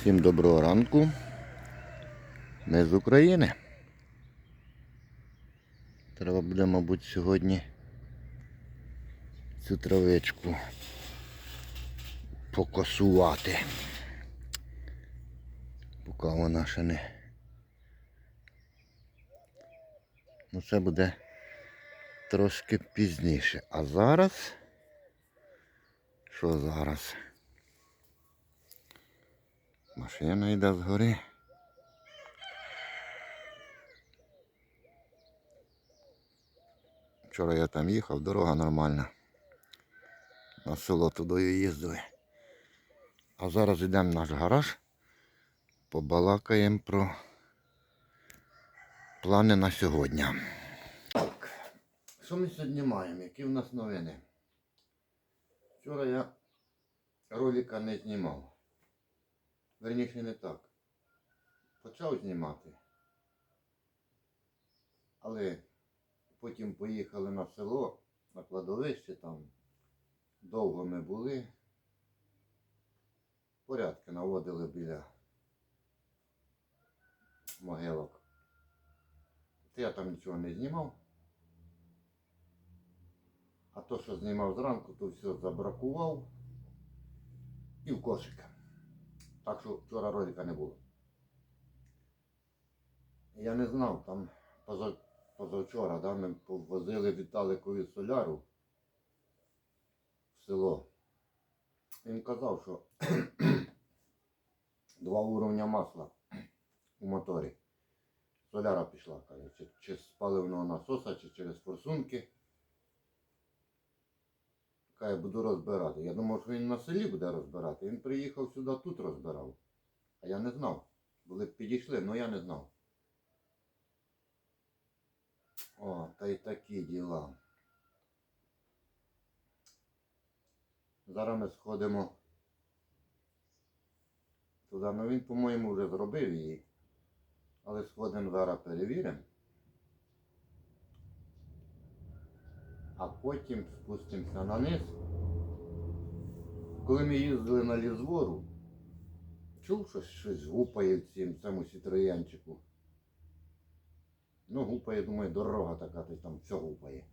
Всім доброго ранку. Ми з України. Треба буде, мабуть, сьогодні цю травичку покосувати. Поки вона ще не. Ну це буде трошки пізніше. А зараз. Що зараз? Машина йде згори. Вчора я там їхав, дорога нормальна. На село туди їздили. А зараз йдемо в наш гараж, побалакаємо про плани на сьогодні. Так, що ми сьогодні маємо? Які в нас новини? Вчора я ролика не знімав. Верніше не так. Почав знімати. Але потім поїхали на село, на кладовище там. Довго ми були. Порядки наводили біля могилок. Та я там нічого не знімав. А то, що знімав зранку, то все забракував і в кошик. Так що вчора ролика не було. Я не знав, там поза, позавчора да, ми повозили Віталикові соляру в село. Він казав, що два уровня масла у моторі. Соляра пішла, каже, чи, чи з паливного насоса, чи через форсунки. Каже, буду розбирати. Я думав, що він на селі буде розбирати. Він приїхав сюди, тут розбирав. А я не знав. Були б підійшли, але я не знав. О, та й такі діла. Зараз ми сходимо туди. Ну він, по-моєму, вже зробив її. Але сходимо зараз перевіримо. А потім спустимося на низ. Коли ми їздили на лізвору, чув, що щось гупає в цім, цьому сітроянчику. Ну, гупає, думаю, дорога така, то там все гупає.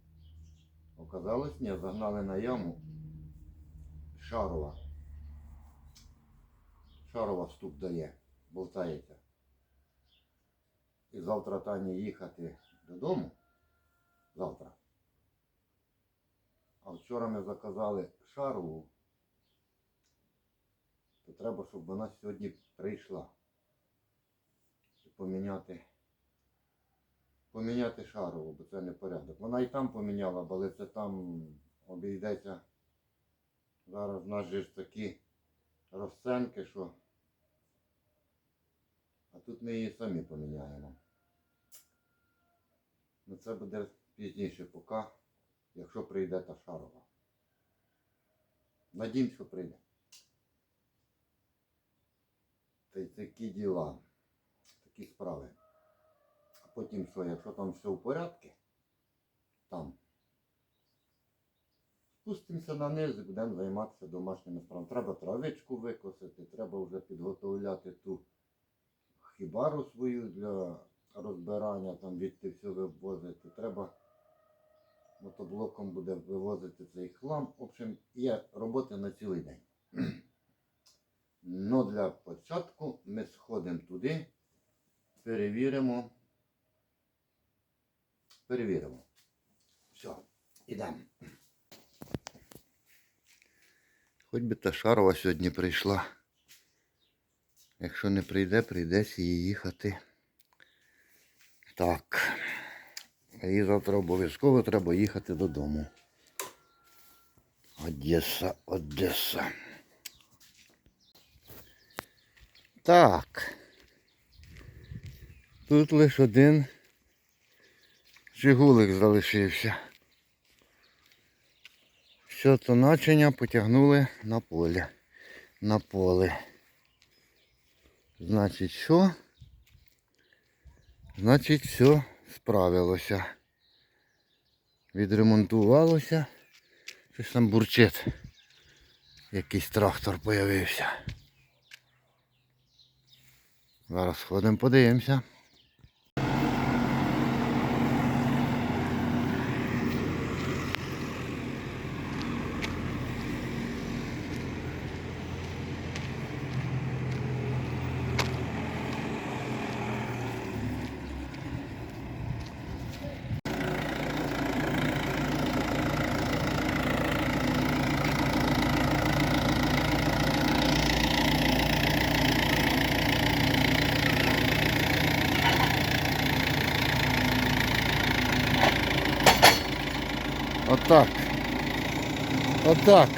Оказалось, ні, загнали на яму Шарова. Шарова ступ дає, болтається. І завтра Тані їхати додому. Завтра. А вчора ми заказали шарову, то треба, щоб вона сьогодні прийшла. Поміняти. Поміняти шарову, бо це не порядок. Вона і там поміняла, але це там обійдеться. Зараз в нас же ж такі розценки, що. А тут ми її самі поміняємо. Ну це буде пізніше поки якщо прийде та шарова. Надім, що прийде. Та й такі діла, такі справи. А потім що, якщо там все в порядку, там. Спустимося на низ будемо займатися домашніми справами. Треба травичку викосити, треба вже підготовляти ту хібару свою для розбирання, там відти все вивозити. Треба мотоблоком буде вивозити цей хлам. В общем, є роботи на цілий день. Ну, для початку ми сходимо туди, перевіримо. Перевіримо. Все, ідемо. Хоч би та Шарова сьогодні прийшла. Якщо не прийде, прийдеться їй їхати. Так. І завтра обов'язково треба їхати додому. Одеса, Одеса. Так. Тут лише один Жигулик залишився. Все то начиня потягнули на поле. На поле. Значить, що? Значить, все справилося. Відремонтувалося. Щось там бурчить. Якийсь трактор появився. Зараз сходимо, подивимося. Отак. Отак.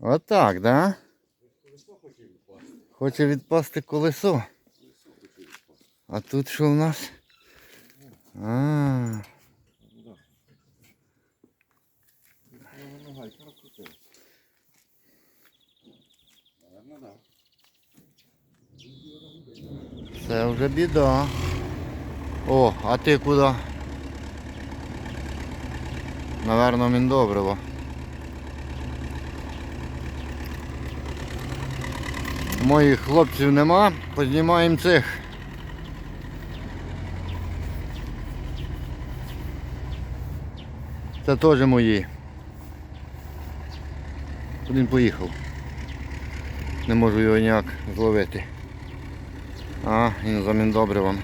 Отак, да? Хоче відпасти колесо. А тут що у нас? А, це вже біда. О, а ти куди? Наверно, Міндобриво. Моїх хлопців нема, познімаємо цих. Це теж мої. Він поїхав? Не можу його ніяк зловити. А, він за міндобривом.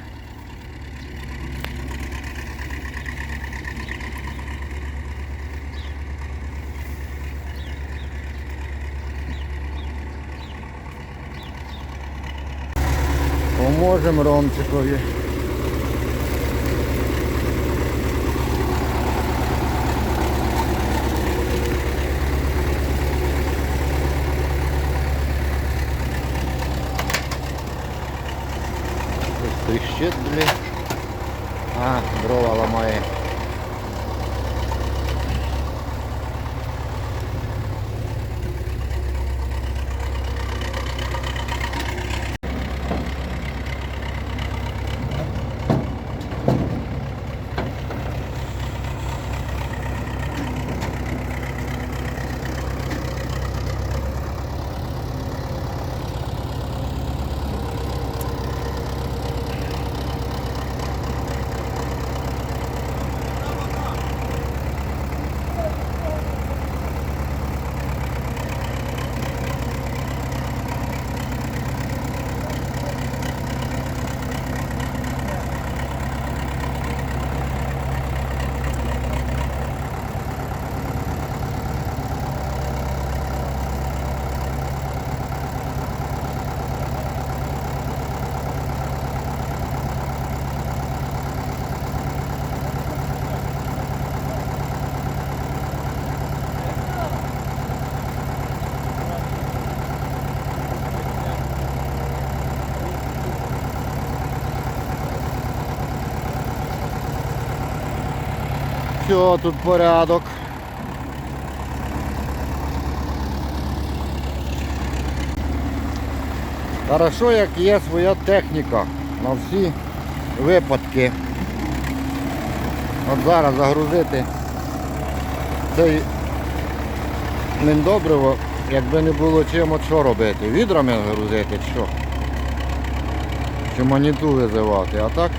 Поможемо Ромчикові. Ось Тріщить, блін. А, дрова ламає. Все, тут порядок. Хорошо, як є своя техніка на всі випадки. От зараз загрузити цей міндобриво, якби не було чим от що робити. Відрами грузити чи що. Чи маніту визивати, а так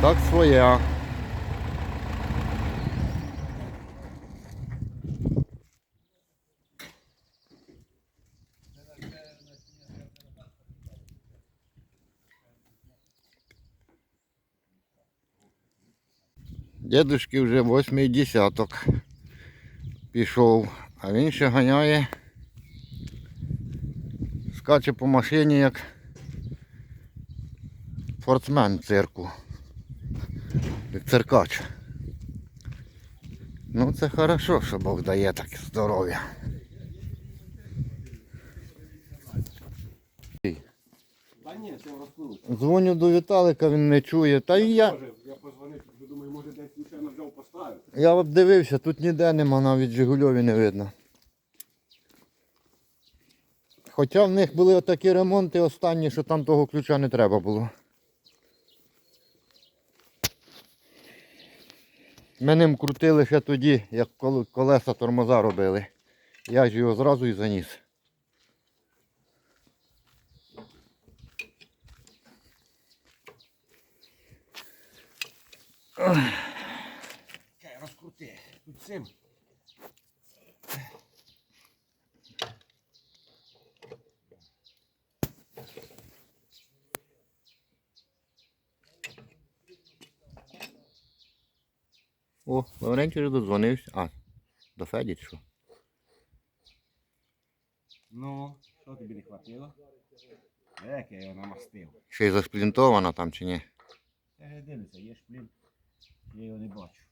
так своя. Дедушки вже восьмий десяток пішов, а він ще ганяє, скаче по машині як спортсмен цирку. Як циркач. Ну це хорошо, що Бог дає таке здоров'я. Дзвоню до Віталика, він не чує. Та і я, Може, я позвонив, бо думаю, може десь случайно взяв поставив. Я обдивився, тут ніде нема, навіть Жигульові не видно. Хоча в них були отакі ремонти останні, що там того ключа не треба було. Ми ним крутили ще тоді, як колеса тормоза робили. Я ж його зразу і заніс. Тут цим. О, Лаврентій вже додзвонився. А, до Феді що? Ну, що тобі не хватило? Як я його намастив. Ще й засплінтована там чи ні? Я ж дивлюся, є шплін. Я його не бачу.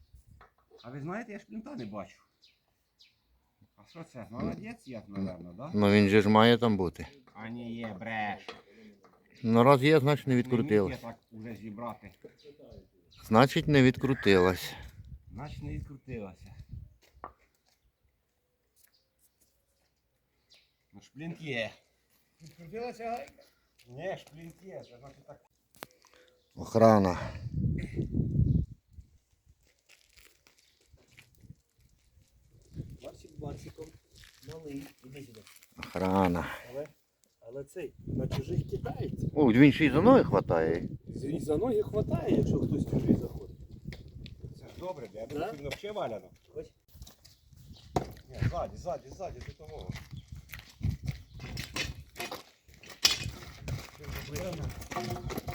А ви знаєте, я ж шплінта не бачу. А що це? Молодець як, напевно, да? Ну він же ж має там бути. А ні, є, бреш. Ну раз є, значить не Не міг відкрутилась. я так уже зібрати. Значить не відкрутилась. Значить не відкрутилося. Ну, шплінт є. Відкрутилася гайка? Ні, шплінт є, це значить так. Охрана. Барсик малий, іди сюди. Охрана. Але, але цей на чужих кидається. О, він ще й за ноги хватає. І за ноги хватає, якщо хтось чужий заходить. Це ж добре, я Да? думаю, він взагалі валяно. Ось. Ні, ззаді, ззаді, ззаді, до того.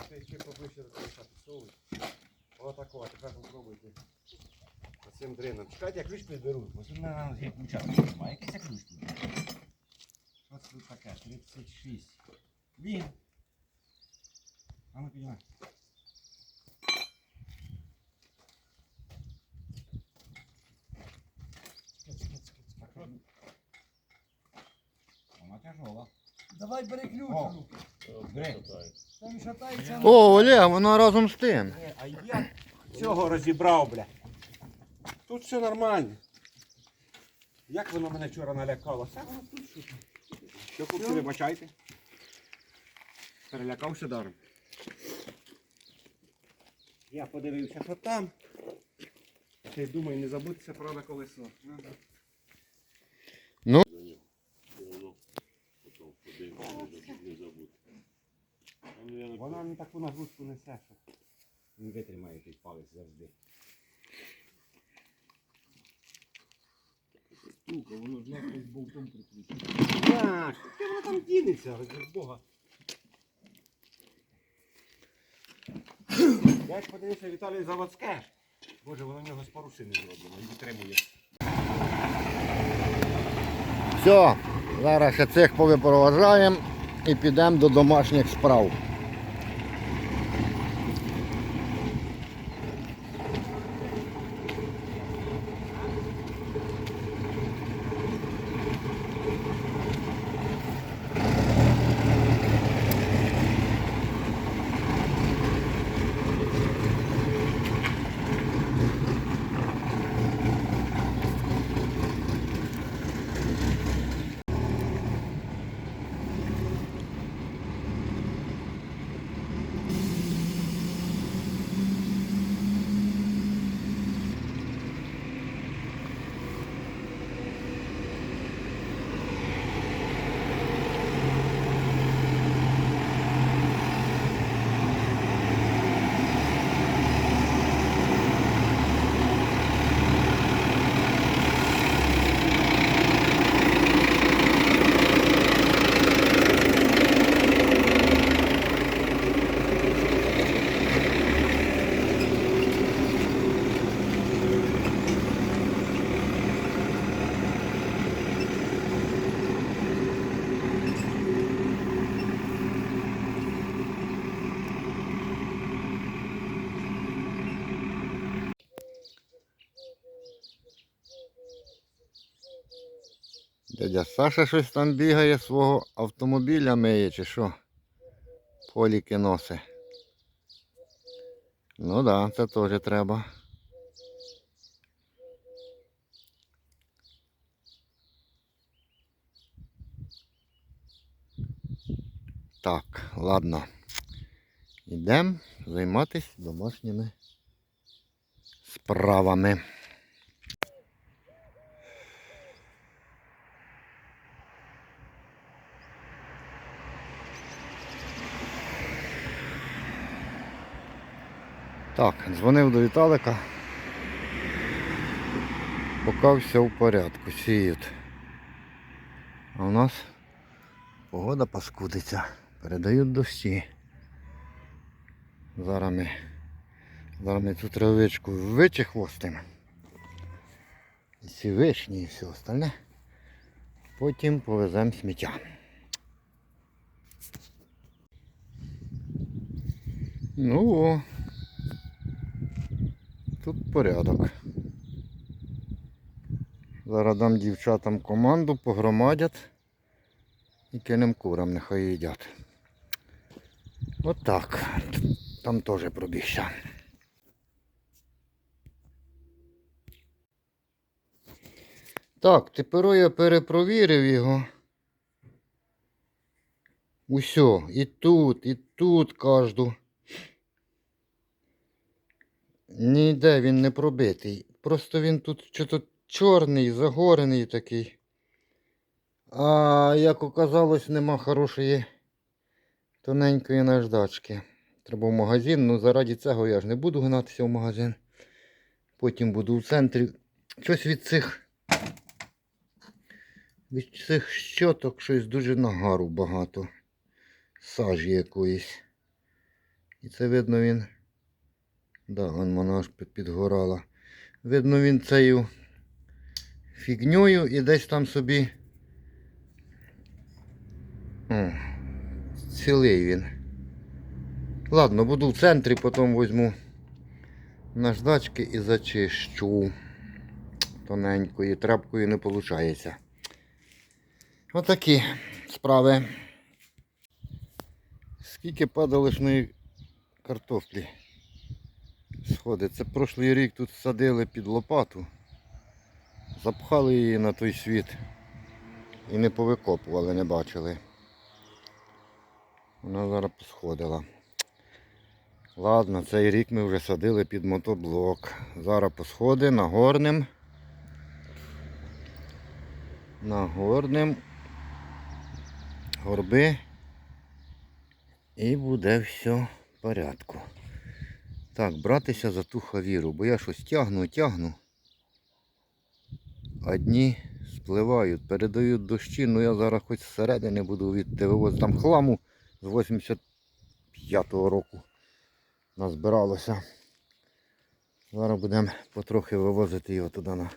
Ти ще поближче до того підсовуй. Отако, а тепер попробуйте. Оцим дрином. Чекайте, я ключ підберу. Ось у мене є ключа. А якийсь я ключ підберу. Що це тут таке? 36. Він. А ну підіймай. Вона тяжола. Давай бери ключ. О, бери. Там шатається. О, Олег, воно разом з тим. Е, А я цього розібрав, бля. Тут все нормально. Як воно мене вчора налякало? Що. Хлопці, вибачайте. Перелякався даром. Я подивився, що там. Ти думай, не забудься правда колесо. Ну. Вона не таку нагрузку несе, що він витримає той палець завжди. Штука, воно ж нахуй болтом прикручено. Так, де воно там дінеться, ради Бога. Я як подивився Віталій заводське. Боже, воно в нього з парусини зроблено і витримує. Все, зараз цих повипроважаємо і підемо до домашніх справ. Дядя Саша щось там бігає, свого автомобіля миє чи що? Поліки носить. Ну да, це теж треба. Так, ладно. Йдемо займатися домашніми справами. Так, дзвонив до Віталика. Поки все в порядку, сіють. А у нас погода паскудиться. Передають дощі. Зараз ми, зараз ми цю травичку вичехвостимо. І ці вишні і все остальне. Потім повеземо сміття. Ну. Тут порядок. Зараз дам дівчатам команду, погромадять і кинем курам, нехай їдять. От так. Там теж пробігся. Так, тепер я перепровірив його. Усьо, і тут, і тут кожну. Ніде він не пробитий. Просто він тут що-то чорний, загорений такий. А як оказалось, нема хорошої тоненької наждачки. Треба в магазин, ну заради цього я ж не буду гнатися в магазин. Потім буду в центрі. Щось від цих. Від цих щоток щось дуже нагару багато. Сажі якоїсь. І це видно він. Да, вон вона аж пі- підгорала. Видно, він цією фігньою і десь там собі. О, цілий він. Ладно, буду в центрі, потім візьму наждачки і зачищу. Тоненькою, тряпкою не виходить. Отакі справи. Скільки падалишної картоплі сходить. Це прошлий рік тут садили під лопату, запхали її на той світ і не повикопували, не бачили. Вона зараз посходила. Ладно, цей рік ми вже садили під мотоблок. Зараз посходи нагорним. Нагорним горби. І буде все в порядку. Так, братися за ту хавіру, бо я щось тягну, тягну. Одні спливають, передають дощі, ну я зараз хоч зсередини буду відти вивозити. Там хламу з 85-го року назбиралося. Зараз будемо потрохи вивозити його туди на,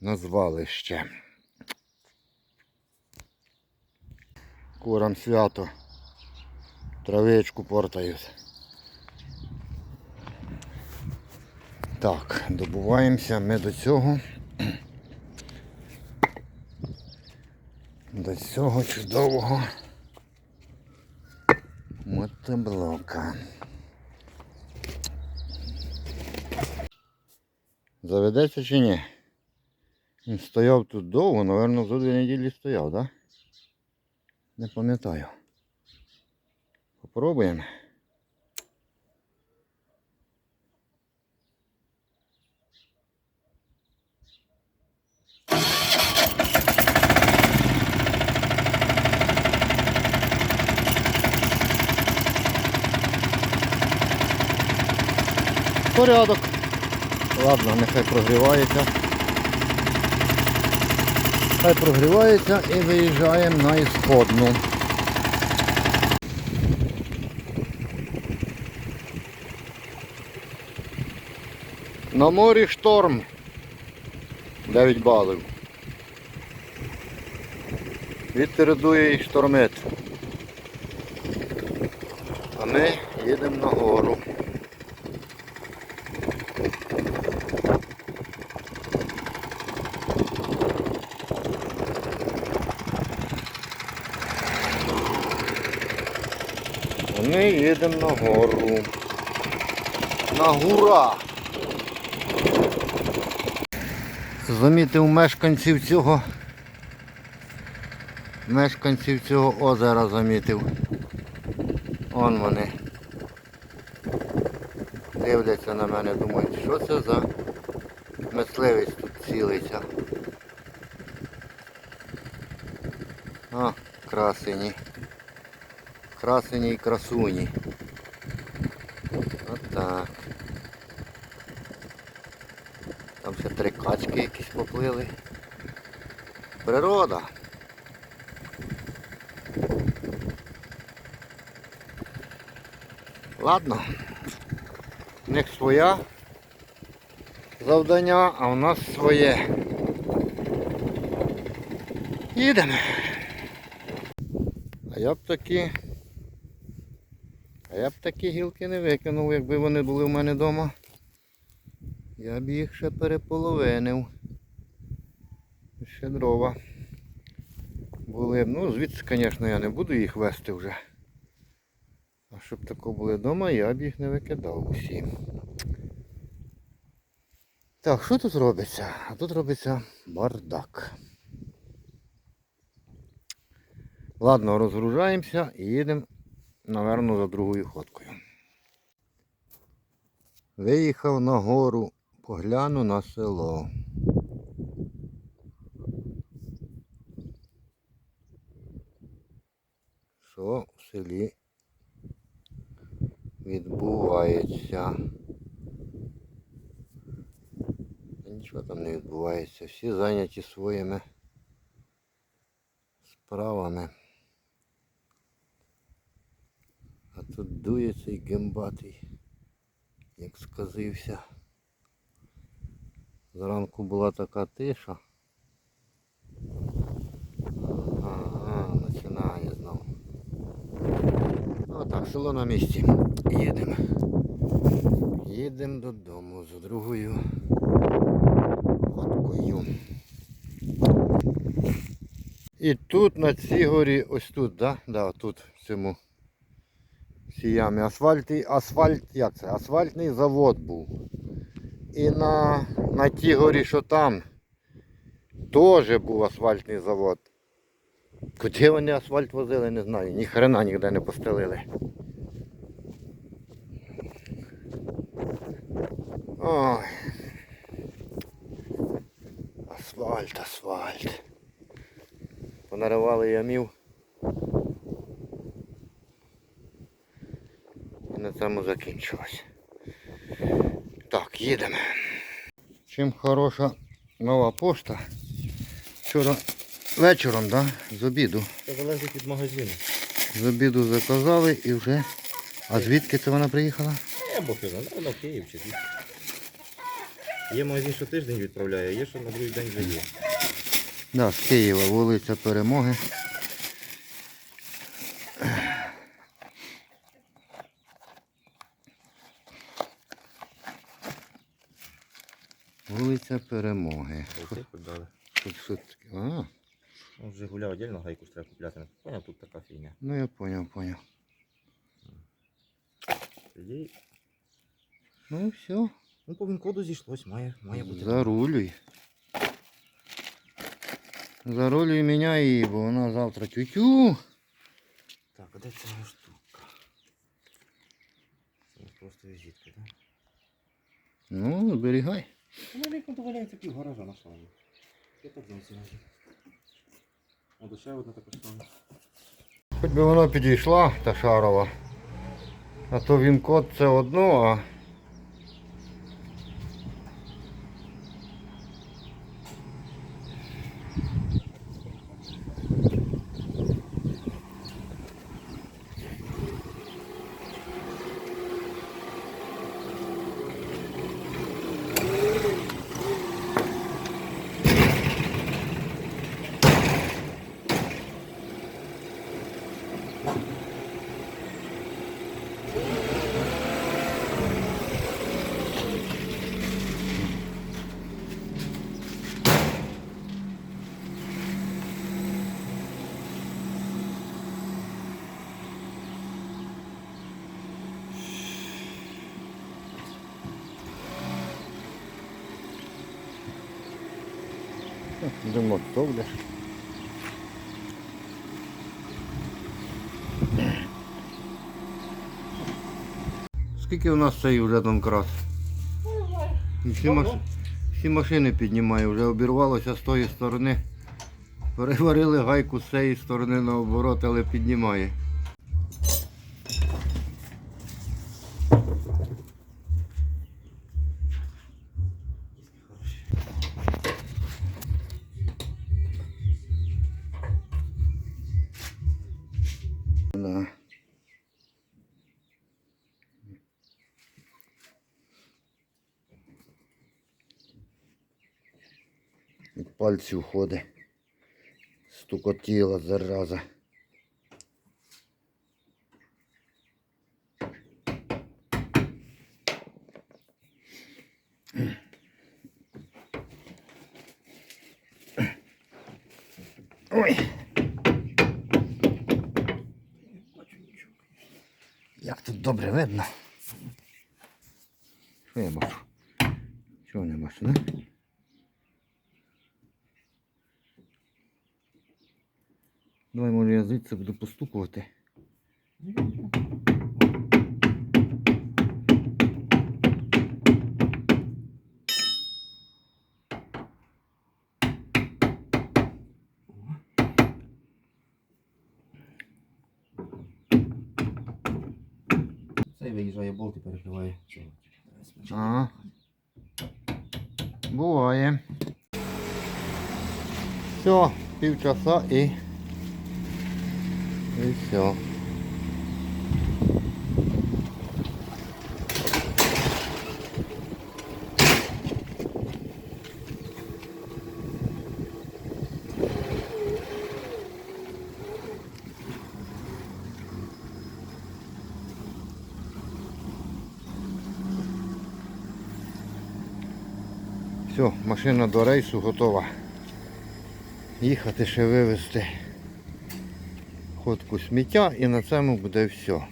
на звалище. Курам свято. Травичку портають. Так, добуваємося ми до цього. До цього чудового мотоблока. Заведеться чи ні? Він стояв тут довго, напевно, за дві неділі стояв, так? Да? Не пам'ятаю. Попробуємо. Порядок. Ладно, нехай прогрівається. Хай прогрівається і виїжджаємо на ісходну. На морі шторм. 9 балів. Вітер дує і штормить. А ми їдемо на гору. А ми їдемо на гору. На гура! Замітив мешканців цього. Мешканців цього озера замітив. Он вони. дивляться на мене, думають, що це за мисливець тут цілиться. А, красені. Красені і красуні. Отак. Там ще три качки якісь поплили. Природа. Ладно. У них своя завдання, а у нас своє. Їдемо. А я б такі. А я б такі гілки не викинув, якби вони були в мене вдома. Я б їх ще переполовинив. Ще дрова. Були б. Ну, звідси, звісно, я не буду їх вести вже. А щоб тако були вдома, я б їх не викидав усі. Так, що тут робиться? А тут робиться бардак. Ладно, розгружаємося і їдемо, напевно, за другою ходкою. Виїхав на гору, погляну на село. Що в селі відбувається? Нічого там не відбувається. Всі зайняті своїми справами. Дує цей гембатий, як сказився. Зранку була така тиша. Ага, починає знову. Отак, село на місці. Їдемо. Їдемо додому за другою ходкою. І тут на цій горі, ось тут, да? Да, тут в цьому цій асфальт, асфальт, як це? Асфальтний завод був. І на, на тій горі, що там, теж був асфальтний завод. Куди вони асфальт возили, не знаю. Ні хрена ніде не постелили. Ой. Асфальт, асфальт. Понаривали ямів. І на цьому закінчилось. Так, їдемо. Чим хороша нова пошта. Вчора вечором, да, з обіду. Це залежить від магазину. З обіду заказали і вже. А звідки це вона приїхала? Я знаю, напевно, в Київ чи звідки. Є магазин, що тиждень відправляє, а є, що на другий день вже є. Да, з Києва, вулиця Перемоги. Вулиця Перемоги. Тут що таке? А, вже гуляв отдельно, гайку треба купляти. Поняв, тут така фігня. ну я поняв, поняв. Тоді, Ну все, ну, по він-коду зійшлось, має, має бути. зарулюй. Зарулюй мене її, бо вона завтра тютю. Так, а де ця моя штука? Це просто візитка, так? Ну, зберігай. Ну, вікно то валяється пів гаража на славі. Я так зовсім. От ще одна така сама. Хоч би вона підійшла, та шарова. А то він код це одно, а. Димок товляш. Скільки у нас цей вже там крас? Всі, маш... всі машини піднімає, вже обірвалося з тої сторони. Переварили гайку з цієї сторони наоборот, але піднімає. Да. Від пальців. Стукотіла зараза. Ой. Як тут добре видно. Що я бачу? Чого не бачу, не? Давай, може, я звідси буду постукувати. Цей виїжджає болт і перекриває цього. Ага. Буває. Все, півчаса і. І все. Все, машина до рейсу готова. Їхати ще вивезти ходку сміття і на цьому буде все.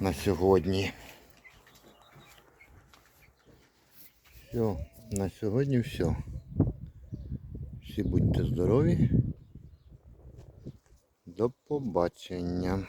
На сьогодні. Все, на сьогодні все. Всі будьте здорові. До побачення.